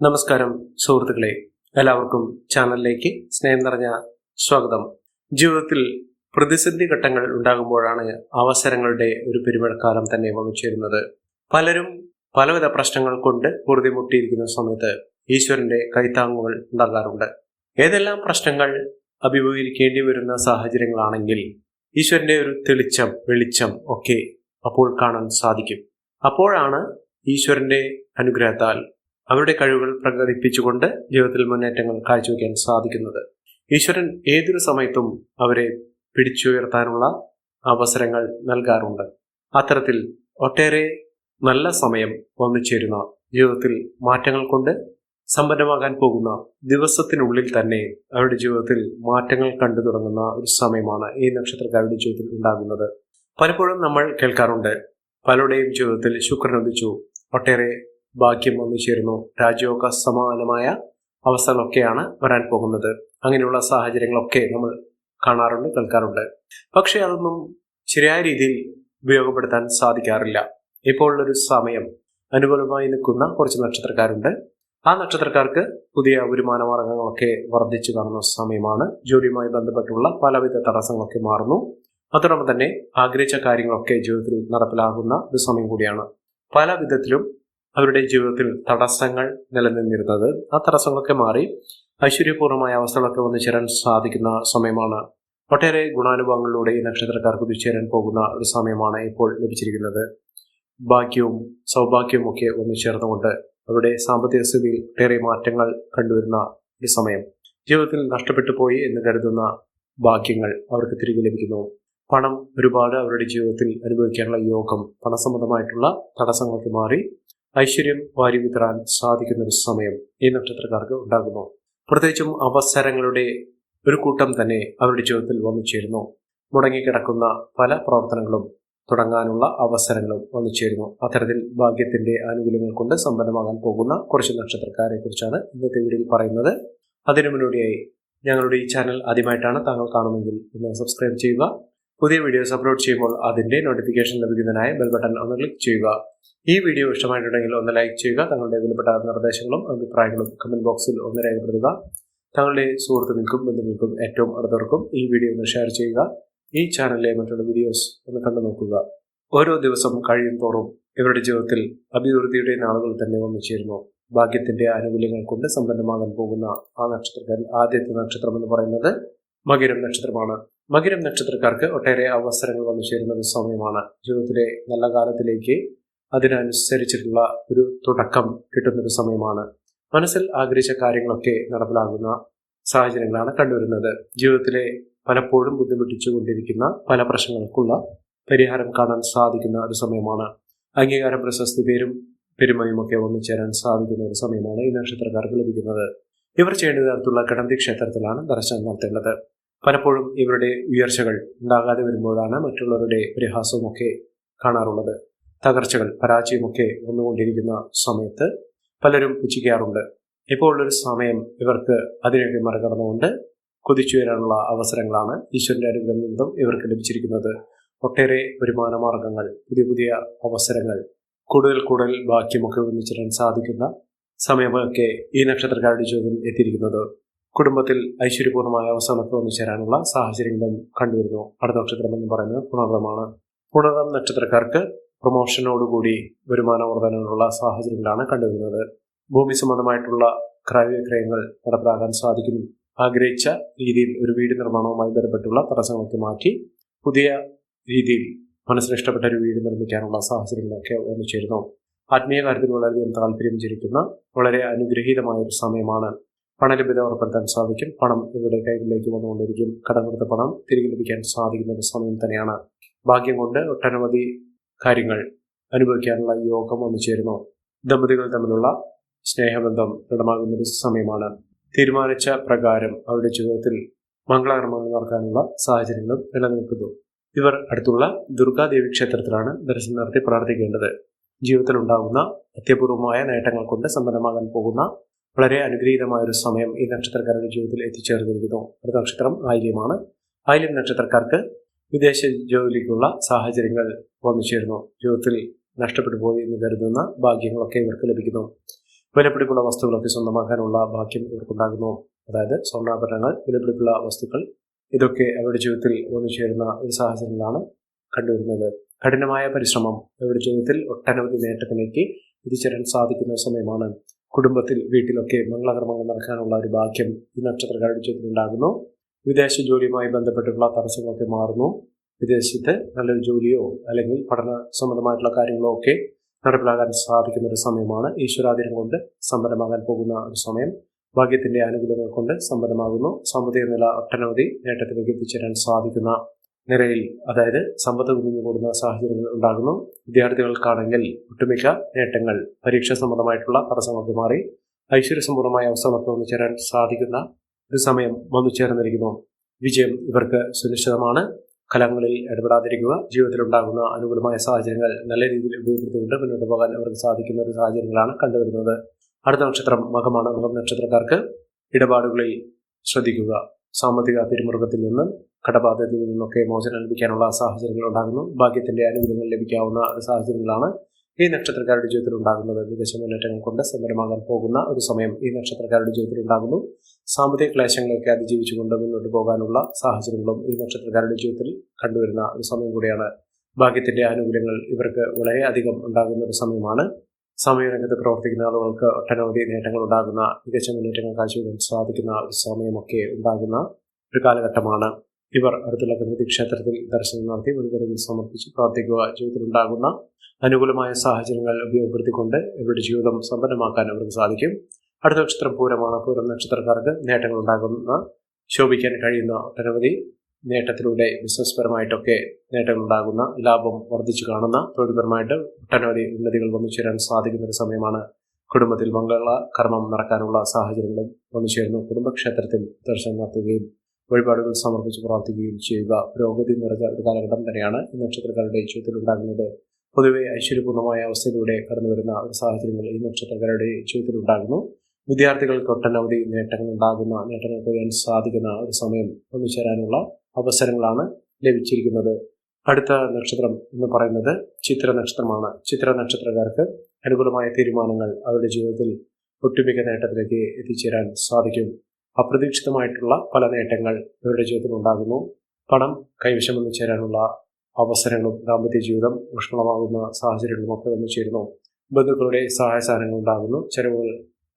നമസ്കാരം സുഹൃത്തുക്കളെ. എല്ലാവർക്കും ചാനലിലേക്ക് സ്നേഹം നിറഞ്ഞ സ്വാഗതം. ജീവിതത്തിൽ പ്രതിസന്ധി ഘട്ടങ്ങൾ ഉണ്ടാകുമ്പോഴാണ് അവസരങ്ങളുടെ ഒരു പെരുമഴക്കാലം തന്നെ വന്നു ചേരുന്നത് പലരും പലവിധ പ്രശ്നങ്ങൾ കൊണ്ട് പൊറുതിമുട്ടിയിരിക്കുന്ന സമയത്ത് ഈശ്വരന്റെ കൈത്താങ്ങുകൾ ഉണ്ടാകാറുണ്ട്. ഏതെല്ലാം പ്രശ്നങ്ങൾ അഭിമുഖീകരിക്കേണ്ടി വരുന്ന സാഹചര്യങ്ങളാണെങ്കിൽ ഈശ്വരന്റെ ഒരു തെളിച്ചം വെളിച്ചം ഒക്കെ അപ്പോൾ കാണാൻ സാധിക്കും. അപ്പോഴാണ് ഈശ്വരന്റെ അനുഗ്രഹത്താൽ അവരുടെ കഴിവുകൾ പ്രകടിപ്പിച്ചുകൊണ്ട് ജീവിതത്തിൽ മുന്നേറ്റങ്ങൾ കാഴ്ചവെക്കാൻ സാധിക്കുന്നത്. ഈശ്വരൻ ഏതൊരു സമയത്തും അവരെ പിടിച്ചുയർത്താനുള്ള അവസരങ്ങൾ നൽകാറുണ്ട്. അത്തരത്തിൽ ഒട്ടേറെ നല്ല സമയം വന്നു ചേരുന്ന ജീവിതത്തിൽ മാറ്റങ്ങൾ കൊണ്ട് സമ്പന്നമാകാൻ പോകുന്ന ദിവസത്തിനുള്ളിൽ തന്നെ അവരുടെ ജീവിതത്തിൽ മാറ്റങ്ങൾ കണ്ടു തുടങ്ങുന്ന ഒരു സമയമാണ് ഈ നക്ഷത്രക്കാരുടെ ജീവിതത്തിൽ ഉണ്ടാകുന്നത്. പലപ്പോഴും നമ്മൾ കേൾക്കാറുണ്ട് പലരുടെയും ജീവിതത്തിൽ ശുക്രൻ ഉദിച്ചു ഒട്ടേറെ ഭാഗ്യം വന്നു ചേരുന്നു സമാനമായ അവസ്ഥകളൊക്കെയാണ് വരാൻ പോകുന്നത്. അങ്ങനെയുള്ള സാഹചര്യങ്ങളൊക്കെ നമ്മൾ കാണാറുണ്ട് കേൾക്കാറുണ്ട്. പക്ഷെ അതൊന്നും ശരിയായ രീതിയിൽ ഉപയോഗപ്പെടുത്താൻ സാധിക്കാറില്ല. ഇപ്പോൾ ഒരു സമയം അനുകൂലമായി നിൽക്കുന്ന കുറച്ച് നക്ഷത്രക്കാരുണ്ട്. ആ നക്ഷത്രക്കാർക്ക് പുതിയ വരുമാന മാർഗങ്ങളൊക്കെ വർദ്ധിച്ചു കാണുന്ന സമയമാണ്. ജോലിയുമായി ബന്ധപ്പെട്ടുള്ള പലവിധ തടസ്സങ്ങളൊക്കെ മാറുന്നു. അതോടൊപ്പം തന്നെ ആഗ്രഹിച്ച കാര്യങ്ങളൊക്കെ ജീവിതത്തിൽ നടപ്പിലാകുന്ന ഒരു സമയം കൂടിയാണ്. പല വിധത്തിലും അവരുടെ ജീവിതത്തിൽ തടസ്സങ്ങൾ നിലനിന്നിരുന്നത്. ആ തടസ്സങ്ങളൊക്കെ മാറി ഐശ്വര്യപൂർണമായ അവസ്ഥകളൊക്കെ വന്നു ചേരാൻ സാധിക്കുന്ന സമയമാണ്. ഒട്ടേറെ ഗുണാനുഭവങ്ങളിലൂടെ ഈ നക്ഷത്രക്കാർക്ക് ഒത്തുചേരാൻ പോകുന്ന ഒരു സമയമാണ് ഇപ്പോൾ ലഭിച്ചിരിക്കുന്നത്. ഭാഗ്യവും സൗഭാഗ്യവും ഒക്കെ ഒന്നു ചേർന്നുകൊണ്ട് അവരുടെ സാമ്പത്തിക സ്ഥിതിയിൽ ഒട്ടേറെ മാറ്റങ്ങൾ കണ്ടുവരുന്ന ഒരു സമയം. ജീവിതത്തിൽ നഷ്ടപ്പെട്ടു പോയി എന്ന് കരുതുന്ന ഭാഗ്യങ്ങൾ അവർക്ക് തിരികെ ലഭിക്കുന്നു. പണം ഒരുപാട് അവരുടെ ജീവിതത്തിൽ അനുഭവിക്കാനുള്ള യോഗം പണസംബന്ധമായിട്ടുള്ള തടസ്സങ്ങളൊക്കെ മാറി ഐശ്വര്യം വാരിവിതറാൻ സാധിക്കുന്ന ഒരു സമയം ഈ നക്ഷത്രക്കാർക്ക് ഉണ്ടാകുന്നു. പ്രത്യേകിച്ചും അവസരങ്ങളുടെ ഒരു കൂട്ടം തന്നെ അവരുടെ ജീവിതത്തിൽ വന്നു ചേരുന്നു. മുടങ്ങിക്കിടക്കുന്ന പല പ്രവർത്തനങ്ങളും തുടങ്ങാനുള്ള അവസരങ്ങളും വന്നു ചേരുന്നു. അത്തരത്തിൽ ഭാഗ്യത്തിന്റെ ആനുകൂല്യങ്ങൾ കൊണ്ട് സമ്പന്നമാകാൻ പോകുന്ന കുറച്ച് നക്ഷത്രക്കാരെ കുറിച്ചാണ് ഇന്നത്തെ വീഡിയോയിൽ പറയുന്നത്. അതിനു മുന്നോടിയായി ഞങ്ങളുടെ ഈ ചാനൽ ആദ്യമായിട്ടാണ് താങ്കൾ കാണുമെങ്കിൽ ഒന്ന് സബ്സ്ക്രൈബ് ചെയ്യുക. പുതിയ വീഡിയോസ് അപ്ലോഡ് ചെയ്യുമ്പോൾ അതിന്റെ നോട്ടിഫിക്കേഷൻ ലഭിക്കുന്നതിനായി ബെൽ ബട്ടൺ ഒന്ന് ക്ലിക്ക് ചെയ്യുക. ഈ വീഡിയോ ഇഷ്ടമായിട്ടുണ്ടെങ്കിൽ ഒന്ന് ലൈക്ക് ചെയ്യുക. തങ്ങളുടെ വിലപ്പെട്ട നിർദ്ദേശങ്ങളും അഭിപ്രായങ്ങളും കമന്റ് ബോക്സിൽ ഒന്ന് രേഖപ്പെടുത്തുക. തങ്ങളുടെ സുഹൃത്തുക്കൾക്കും ബന്ധുക്കൾക്കും ഏറ്റവും അടുത്തവർക്കും ഈ വീഡിയോ ഒന്ന് ഷെയർ ചെയ്യുക. ഈ ചാനലിലെ മറ്റുള്ള വീഡിയോസ് ഒന്ന് കണ്ടു നോക്കുക. ഓരോ ദിവസം കഴിയും തോറും ഇവരുടെ ജീവിതത്തിൽ അഭിവൃദ്ധിയുടെ നാളുകൾ തന്നെ വന്നു ചേരുന്നു. ഭാഗ്യത്തിന്റെ ആനുകൂല്യങ്ങൾ കൊണ്ട് സമ്പന്നമാകാൻ പോകുന്ന ആ നക്ഷത്രത്തിൽ ആദ്യത്തെ നക്ഷത്രം എന്ന് പറയുന്നത് മകരം നക്ഷത്രമാണ്. മകരം നക്ഷത്രക്കാർക്ക് ഒട്ടേറെ അവസരങ്ങൾ വന്നു ചേരുന്ന ഒരു സമയമാണ്. ജീവിതത്തിലെ നല്ല കാലത്തിലേക്ക് അതിനനുസരിച്ചിട്ടുള്ള ഒരു തുടക്കം കിട്ടുന്നൊരു സമയമാണ്. മനസ്സിൽ ആഗ്രഹിച്ച കാര്യങ്ങളൊക്കെ നടപ്പിലാകുന്ന സാഹചര്യങ്ങളാണ് കണ്ടുവരുന്നത്. ജീവിതത്തിലെ പലപ്പോഴും ബുദ്ധിമുട്ടിച്ചു കൊണ്ടിരിക്കുന്ന പല പ്രശ്നങ്ങൾക്കുള്ള പരിഹാരം കാണാൻ സാധിക്കുന്ന ഒരു സമയമാണ്. അംഗീകാരം പ്രശസ്തി പേരും പെരുമയും ഒക്കെ ഒന്നുചേരാൻ സാധിക്കുന്ന ഒരു സമയമാണ് ഈ നക്ഷത്രക്കാർക്ക് ലഭിക്കുന്നത്. ഇവർ ചെയ്യേണ്ട തരത്തിലുള്ള കിടന്തി ക്ഷേത്രത്തിലാണ് ദർശനം നടത്തേണ്ടത്. പലപ്പോഴും ഇവരുടെ ഉയർച്ചകൾ ഉണ്ടാകാതെ വരുമ്പോഴാണ് മറ്റുള്ളവരുടെ പരിഹാസവുമൊക്കെ കാണാറുള്ളത്. തകർച്ചകൾ പരാജയമൊക്കെ വന്നുകൊണ്ടിരിക്കുന്ന സമയത്ത് പലരും പുച്ഛിക്കാറുണ്ട്. ഇപ്പോൾ ഉള്ളൊരു സമയം ഇവർക്ക് അതിനൊക്കെ മറികടന്നുകൊണ്ട് കുതിച്ചു വരാനുള്ള അവസരങ്ങളാണ് ഈശ്വരന്റെ അനുഗ്രഹം നിന്നും ഇവർക്ക് ലഭിച്ചിരിക്കുന്നത്. ഒട്ടേറെ വരുമാന മാർഗങ്ങൾ പുതിയ പുതിയ അവസരങ്ങൾ കൂടുതൽ കൂടുതൽ ബാക്കിയുമൊക്കെ ഒന്നിച്ചിടാൻ സാധിക്കുന്ന സമയമൊക്കെ ഈ നക്ഷത്രക്കാരുടെ ചോദ്യം എത്തിയിരിക്കുന്നത്. കുടുംബത്തിൽ ഐശ്വര്യപൂർണമായ അവസാനത്തെ വന്നു ചേരാനുള്ള സാഹചര്യങ്ങളും കണ്ടുവരുന്നു. അടുത്ത നക്ഷത്രം എന്ന് പറയുന്നത് പുണർവമാണ് പുണർവം നക്ഷത്രക്കാർക്ക് പ്രൊമോഷനോടുകൂടി വരുമാന വർധനയുള്ള സാഹചര്യങ്ങളാണ് കണ്ടുവരുന്നത്. ഭൂമി സംബന്ധമായിട്ടുള്ള ക്രയവിക്രയങ്ങൾ നടപ്പിലാക്കാൻ സാധിക്കുന്നു. ആഗ്രഹിച്ച രീതിയിൽ ഒരു വീട് നിർമ്മാണവുമായി ബന്ധപ്പെട്ടുള്ള തടസ്സങ്ങളൊക്കെ മാറ്റി പുതിയ രീതിയിൽ മനസ്സിലിഷ്ടപ്പെട്ട ഒരു വീട് നിർമ്മിക്കാനുള്ള സാഹചര്യങ്ങളൊക്കെ വന്നു ആത്മീയ കാര്യത്തിൽ വളരെയധികം താല്പര്യം ജനിക്കുന്ന വളരെ അനുഗ്രഹീതമായ ഒരു സമയമാണ് പണലഭ്യത ഉറപ്പെടുത്താൻ സാധിക്കും. പണം ഇവരുടെ കൈകളിലേക്ക് വന്നുകൊണ്ടിരിക്കും കടം കൊടുത്ത പണം തിരികെ ലഭിക്കാൻ സാധിക്കുന്ന ഒരു സമയം തന്നെയാണ്. ഭാഗ്യം കൊണ്ട് ഒട്ടനവധി കാര്യങ്ങൾ അനുഭവിക്കാനുള്ള യോഗം വന്നു ചേരുന്നു. ദമ്പതികൾ തമ്മിലുള്ള സ്നേഹബന്ധം ദൃഢമാകുന്ന ഒരു സമയമാണ്. തീരുമാനിച്ച പ്രകാരം അവരുടെ ജീവിതത്തിൽ മംഗളകർമ്മങ്ങൾ നടക്കാനുള്ള സാഹചര്യങ്ങളും നിലനിൽക്കുന്നു. ഇവർ അടുത്തുള്ള ദുർഗാദേവി ക്ഷേത്രത്തിലാണ് ദർശനം നടത്തി പ്രാർത്ഥിക്കേണ്ടത്. ജീവിതത്തിലുണ്ടാകുന്ന അത്യപൂർവമായ നേട്ടങ്ങൾ കൊണ്ട് സമ്പന്നമാകാൻ പോകുന്ന വളരെ അനുഗ്രഹീതമായ ഒരു സമയം ഈ നക്ഷത്രക്കാരുടെ ജീവിതത്തിൽ എത്തിച്ചേർന്നിരിക്കുന്നു. അടുത്ത നക്ഷത്രം ആയില്യമാണ്. ആയില്യം നക്ഷത്രക്കാർക്ക് വിദേശ ജോലിക്കുള്ള സാഹചര്യങ്ങൾ വന്നു ചേരുന്നു. ജീവിതത്തിൽ നഷ്ടപ്പെട്ടു പോയി എന്ന് കരുതുന്ന ഭാഗ്യങ്ങളൊക്കെ ഇവർക്ക് ലഭിക്കുന്നു. വിലപിടിപ്പുള്ള വസ്തുക്കളൊക്കെ സ്വന്തമാക്കാനുള്ള ഭാഗ്യം ഇവർക്കുണ്ടാകുന്നു. അതായത് സ്വർണാഭരണങ്ങൾ വിലപിടിപ്പുള്ള വസ്തുക്കൾ ഇതൊക്കെ അവരുടെ ജീവിതത്തിൽ വന്നു ചേരുന്ന ഒരു സാഹചര്യങ്ങളാണ് കണ്ടുവരുന്നത്. കഠിനമായ പരിശ്രമം അവരുടെ ജീവിതത്തിൽ ഒട്ടനവധി നേട്ടത്തിലേക്ക് എത്തിച്ചേരാൻ സാധിക്കുന്ന സമയമാണ്. കുടുംബത്തിൽ വീട്ടിലൊക്കെ മംഗളകർമ്മങ്ങൾ നടക്കാനുള്ള ഒരു ഭാഗ്യം ഈ നക്ഷത്രക്കാരുടെ ജീവിതത്തിൽ ഉണ്ടാകുന്നു. വിദേശ ജോലിയുമായി ബന്ധപ്പെട്ടുള്ള തടസ്സങ്ങളൊക്കെ മാറുന്നു. വിദേശത്ത് നല്ലൊരു ജോലിയോ അല്ലെങ്കിൽ പഠന സംബന്ധമായിട്ടുള്ള കാര്യങ്ങളോ ഒക്കെ നടപ്പിലാകാൻ സാധിക്കുന്ന ഒരു സമയമാണ്. ഈശ്വരാധീനം കൊണ്ട് സമ്പന്നമാകാൻ പോകുന്ന ഒരു സമയം. ഭാഗ്യത്തിന്റെ ആനുകൂല്യങ്ങൾ കൊണ്ട് സമ്പന്നമാകുന്നു. സാമ്പത്തിക നില ഒട്ടനവധി നേട്ടത്തിലേക്ക് എത്തിച്ചേരാൻ സാധിക്കുന്ന നിലയിൽ അതായത് സമ്പത്ത് കുഞ്ഞു കൂടുന്ന സാഹചര്യങ്ങൾ ഉണ്ടാകുന്നു. വിദ്യാർത്ഥികൾക്കാണെങ്കിൽ ഒട്ടുമിക്ക നേട്ടങ്ങൾ പരീക്ഷ സംബന്ധമായിട്ടുള്ള തടസ്സങ്ങൾക്ക് മാറി ഐശ്വര്യസമ്പൂർണമായ അവസരങ്ങൾക്ക് വന്നു ചേരാൻ സാധിക്കുന്ന ഒരു സമയം വന്നു ചേർന്നിരിക്കുന്നു. വിജയം ഇവർക്ക് സുനിശ്ചിതമാണ്. കലങ്ങളിൽ ഇടപെടാതിരിക്കുക ജീവിതത്തിൽ ഉണ്ടാകുന്ന അനുകൂലമായ സാഹചര്യങ്ങൾ നല്ല രീതിയിൽ ഉപയോഗപ്പെടുത്തിക്കൊണ്ട് മുന്നോട്ട് പോകാൻ അവർക്ക് സാധിക്കുന്ന ഒരു സാഹചര്യങ്ങളാണ് കണ്ടുവരുന്നത്. അടുത്ത നക്ഷത്രം മകമാണ്. മകം നക്ഷത്രക്കാർക്ക് ഇടപാടുകളിൽ ശ്രദ്ധിക്കുക. സാമ്പത്തിക പിരിമുറുക്കത്തിൽ നിന്ന് കടബാധ്യതയിൽ നിന്നൊക്കെ മോചനം ലഭിക്കാനുള്ള സാഹചര്യങ്ങൾ ഉണ്ടാകുന്നു. ഭാഗ്യത്തിന്റെ അനുകൂലങ്ങൾ ലഭിക്കാവുന്ന സാഹചര്യങ്ങളാണ് ഈ നക്ഷത്രക്കാരുടെ ജീവിതത്തിൽ ഉണ്ടാകുന്നത്. വിദേശ മുന്നേറ്റങ്ങൾ കൊണ്ട് സമരമാകാൻ പോകുന്ന ഒരു സമയം ഈ നക്ഷത്രക്കാരുടെ ജീവിതത്തിൽ ഉണ്ടാകുന്നു. സാമ്പത്തിക ക്ലേശങ്ങളൊക്കെ അതിജീവിച്ചുകൊണ്ട് മുന്നോട്ട് പോകാനുള്ള സാഹചര്യങ്ങളും ഈ നക്ഷത്രക്കാരുടെ ജീവിതത്തിൽ കണ്ടുവരുന്ന ഒരു സമയം കൂടിയാണ്. ഭാഗ്യത്തിന്റെ ആനുകൂല്യങ്ങൾ ഇവർക്ക് വളരെയധികം ഉണ്ടാകുന്ന ഒരു സമയമാണ്. സമയരംഗത്ത് പ്രവർത്തിക്കുന്ന ആളുകൾക്ക് ഒട്ടനവധി നേട്ടങ്ങൾ ഉണ്ടാകുന്ന മികച്ച മുന്നേറ്റങ്ങൾ കാഴ്ചവെക്കാൻ സാധിക്കുന്ന ഒരു സമയമൊക്കെ ഉണ്ടാകുന്ന ഒരു കാലഘട്ടമാണ്. ഇവർ അടുത്തുള്ള ഗണപതി ക്ഷേത്രത്തിൽ ദർശനം നടത്തി മുൻകരുതൽ സമർപ്പിച്ച് പ്രാർത്ഥിക്കുക. ജീവിതത്തിലുണ്ടാകുന്ന അനുകൂലമായ സാഹചര്യങ്ങൾ ഉപയോഗപ്പെടുത്തിക്കൊണ്ട് ഇവരുടെ ജീവിതം സമ്പന്നമാക്കാൻ അവർക്ക് സാധിക്കും. അടുത്ത നക്ഷത്രം പൂരമാണ്. പൂരം നക്ഷത്രക്കാർക്ക് നേട്ടങ്ങൾ ഉണ്ടാകുന്ന ശോഭിക്കാൻ കഴിയുന്ന ഒട്ടനവധി നേട്ടത്തിലൂടെ ബിസിനസ് പരമായിട്ടൊക്കെ നേട്ടങ്ങൾ ഉണ്ടാകുന്ന ലാഭം വർദ്ധിച്ചു കാണുന്ന തൊഴിൽപരമായിട്ട് ഒട്ടനവധി ഉന്നതികൾ വന്നു ചേരാൻ സാധിക്കുന്ന ഒരു സമയമാണ് കുടുംബത്തിൽ മംഗള കർമ്മം നടക്കാനുള്ള സാഹചര്യങ്ങളും വന്നു ചേരുന്നു. കുടുംബക്ഷേത്രത്തിൽ ദർശനം നടത്തുകയും വഴിപാടുകൾ സമർപ്പിച്ച് പ്രാർത്ഥിക്കുകയും ചെയ്യുക. പുരോഗതി നിറഞ്ഞ ഒരു കാലഘട്ടം തന്നെയാണ് ഈ നക്ഷത്രക്കാരുടെ ജീവിതത്തിൽ ഉണ്ടാകുന്നത് പൊതുവെ ഐശ്വര്യപൂർണമായ അവസ്ഥയിലൂടെ കടന്നു വരുന്ന ഒരു സാഹചര്യങ്ങൾ ഈ നക്ഷത്രക്കാരുടെ ജീവിതത്തിൽ ഉണ്ടാകുന്നു വിദ്യാർത്ഥികൾക്ക് ഒട്ടനവധി നേട്ടങ്ങൾ ഉണ്ടാകുന്ന നേട്ടങ്ങൾ കൊയ്യാൻ സാധിക്കുന്ന ഒരു സമയം ഒന്നു ചേരാനുള്ള അവസരങ്ങളാണ് ലഭിച്ചിരിക്കുന്നത്. അടുത്ത നക്ഷത്രം എന്ന് പറയുന്നത് ചിത്ര നക്ഷത്രമാണ് ചിത്ര നക്ഷത്രക്കാർക്ക് അനുകൂലമായ തീരുമാനങ്ങൾ അവരുടെ ജീവിതത്തിൽ ഒട്ടുമിക്ക നേട്ടത്തിലേക്ക് എത്തിച്ചേരാൻ സാധിക്കും. അപ്രതീക്ഷിതമായിട്ടുള്ള പല നേട്ടങ്ങൾ ഇവരുടെ ജീവിതത്തിൽ ഉണ്ടാകുന്നു. പണം കൈവശം വന്നു ചേരാനുള്ള അവസരങ്ങളും ദാമ്പത്യ ജീവിതം ഊഷ്മളമാകുന്ന സാഹചര്യങ്ങളും ഒക്കെ വന്നു ചേരുന്നു. ബന്ധുക്കളുടെ സഹായ സാധനങ്ങൾ ഉണ്ടാകുന്നു. ചെലവുകൾ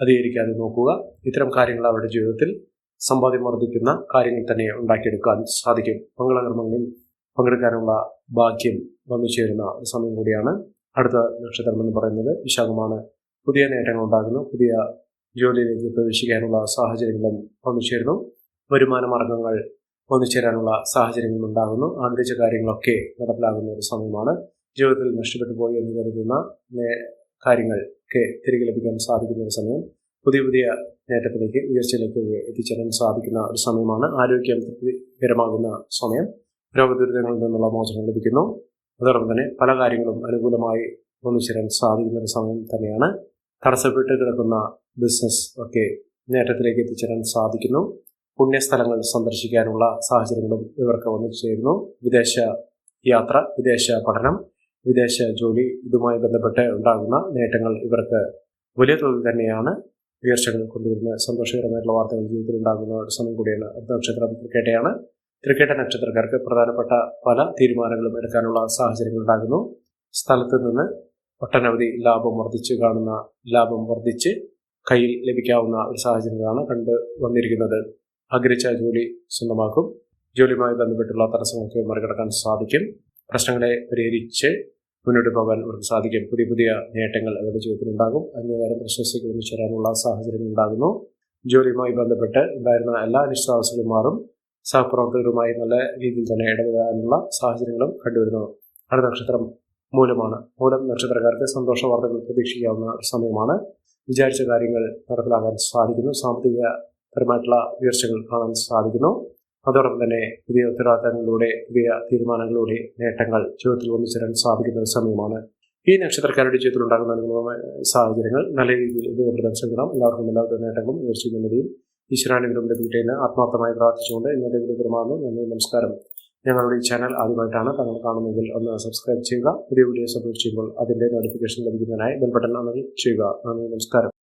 അധികരിക്കാതെ നോക്കുക. ഇത്തരം കാര്യങ്ങൾ അവരുടെ ജീവിതത്തിൽ സമ്പാദ്യം വർദ്ധിക്കുന്ന കാര്യങ്ങൾ തന്നെ ഉണ്ടാക്കിയെടുക്കാൻ സാധിക്കും. മംഗളകർമ്മങ്ങളിൽ പങ്കെടുക്കാനുള്ള ഭാഗ്യം വന്നു ചേരുന്ന ഒരു സമയം കൂടിയാണ് അടുത്ത നക്ഷത്രം എന്ന് പറയുന്നത്. വിശാഖമാണ്. പുതിയ നേട്ടങ്ങൾ ഉണ്ടാകുന്നു. പുതിയ ജോലിയിലേക്ക് പ്രവേശിക്കാനുള്ള സാഹചര്യങ്ങളും വന്നു ചേരുന്നു. വരുമാന മാർഗങ്ങൾ വന്നു ചേരാനുള്ള സാഹചര്യങ്ങൾ ഉണ്ടാകുന്നു. ആഗ്രഹിച്ച കാര്യങ്ങളൊക്കെ നടപ്പിലാകുന്ന ഒരു സമയമാണ്. ജീവിതത്തിൽ നഷ്ടപ്പെട്ടു പോയി എന്ന് കരുതുന്ന കാര്യങ്ങൾക്ക് തിരികെ ലഭിക്കാൻ സാധിക്കുന്ന ഒരു സമയം. പുതിയ പുതിയ നേട്ടത്തിലേക്ക് ഉയർച്ചയിലേക്ക് എത്തിച്ചേരാൻ സാധിക്കുന്ന ഒരു സമയമാണ്. ആരോഗ്യം തൃപ്തികരമാകുന്ന സമയം. രോഗദുരിതങ്ങളിൽ നിന്നുള്ള മോചനം ലഭിക്കുന്നു. അതോടൊപ്പം തന്നെ പല കാര്യങ്ങളും അനുകൂലമായി ഒന്നിച്ചേരാൻ സാധിക്കുന്ന ഒരു സമയം തന്നെയാണ്. തടസ്സപ്പെട്ട് കിടക്കുന്ന ബിസിനസ് ഒക്കെ നേട്ടത്തിലേക്ക് എത്തിച്ചേരാൻ സാധിക്കുന്നു. പുണ്യസ്ഥലങ്ങൾ സന്ദർശിക്കാനുള്ള സാഹചര്യങ്ങളും ഇവർക്ക് വന്നു ചേരുന്നു. വിദേശ യാത്ര വിദേശ പഠനം വിദേശ ജോലി ഇതുമായി ബന്ധപ്പെട്ട് ഉണ്ടാകുന്ന നേട്ടങ്ങൾ ഇവർക്ക് വലിയ തോതിൽ തന്നെയാണ്. ഉയർച്ചകൾ കൊണ്ടുവരുന്ന സന്തോഷകരമായിട്ടുള്ള വാർത്തകൾ ജീവിതത്തിൽ ഉണ്ടാകുന്ന ഒരു സമയം കൂടിയാണ് അടുത്ത നക്ഷത്രം തൃക്കേട്ടയാണ് തൃക്കേട്ട നക്ഷത്രക്കാർക്ക് പ്രധാനപ്പെട്ട പല തീരുമാനങ്ങളും എടുക്കാനുള്ള സാഹചര്യങ്ങൾ ഉണ്ടാകുന്നു. സ്ഥലത്ത് നിന്ന് ഒട്ടനവധി ലാഭം വർദ്ധിച്ച് കാണുന്ന ലാഭം വർദ്ധിച്ച് കയ്യിൽ ലഭിക്കാവുന്ന ഒരു സാഹചര്യങ്ങളാണ് കണ്ടു വന്നിരിക്കുന്നത്. ആഗ്രഹിച്ച ജോലി സ്വന്തമാക്കും. ജോലിയുമായി ബന്ധപ്പെട്ടുള്ള തടസ്സങ്ങൾക്ക് മറികടക്കാൻ സാധിക്കും. പ്രശ്നങ്ങളെ പരിഹരിച്ച് മുന്നോട്ട് പോകാൻ അവർക്ക് സാധിക്കും. പുതിയ പുതിയ നേട്ടങ്ങൾ അവരുടെ ജീവിതത്തിൽ ഉണ്ടാകും. അംഗീകാരം പ്രശസ്തിക്ക് ഒന്നിച്ചേരാനുള്ള ചേരാനുള്ള സാഹചര്യങ്ങൾ ഉണ്ടാകുന്നു. ജോലിയുമായി ബന്ധപ്പെട്ട് ഉണ്ടായിരുന്ന എല്ലാ അനിശ്ചിതാവസ്ഥകളും മാറും. സഹപ്രവർത്തകരുമായി നല്ല രീതിയിൽ തന്നെ ഇടപെടാനുള്ള സാഹചര്യങ്ങളും കണ്ടുവരുന്നു. അടുത്ത നക്ഷത്രം മൂലമാണ്. മൂലം നക്ഷത്രക്കാർക്ക് സന്തോഷ വാർത്തകൾ പ്രതീക്ഷിക്കാവുന്ന സമയമാണ്. വിചാരിച്ച കാര്യങ്ങൾ നടപ്പിലാക്കാൻ സാധിക്കുന്നു. സാമ്പത്തിക പരമായിട്ടുള്ള ഉയർച്ചകൾ കാണാൻ സാധിക്കുന്നു. അതോടൊപ്പം തന്നെ പുതിയ ഉത്തരവാദിത്തങ്ങളിലൂടെ പുതിയ തീരുമാനങ്ങളിലൂടെ നേട്ടങ്ങൾ ജീവിതത്തിൽ ഒന്നിച്ചേരാൻ സാധിക്കുന്ന ഒരു സമയമാണ്. ഈ നക്ഷത്രക്കാരുടെ ജീവിതത്തിൽ ഉണ്ടാകുന്ന അനുകൂലമായ സാഹചര്യങ്ങൾ നല്ല രീതിയിൽ ഉപയോഗപ്പെടുത്താൻ ശ്രമിക്കണം. എല്ലാവർക്കും എല്ലാവിധ നേട്ടങ്ങളും ഉയർച്ചയും ഈശ്വരാനുഗ്രഹം ലഭിക്കട്ടെ ആത്മാർത്ഥമായി പ്രാർത്ഥിച്ചുകൊണ്ട് ഇന്നത്തെ പെരുമാറുന്നു നന്ദി നമസ്കാരം. ഞങ്ങളുടെ ഈ ചാനൽ ആദ്യമായിട്ടാണ് താങ്കൾ കാണുന്നതെങ്കിൽ ഒന്ന് സബ്സ്ക്രൈബ് ചെയ്യുക. പുതിയ വീഡിയോസ് അപ്ലോഡ് ചെയ്യുമ്പോൾ അതിന്റെ നോട്ടിഫിക്കേഷൻ ലഭിക്കുന്നതിനായി ബെൽ ബട്ടൺ ചെയ്യുക. നന്ദി നമസ്കാരം.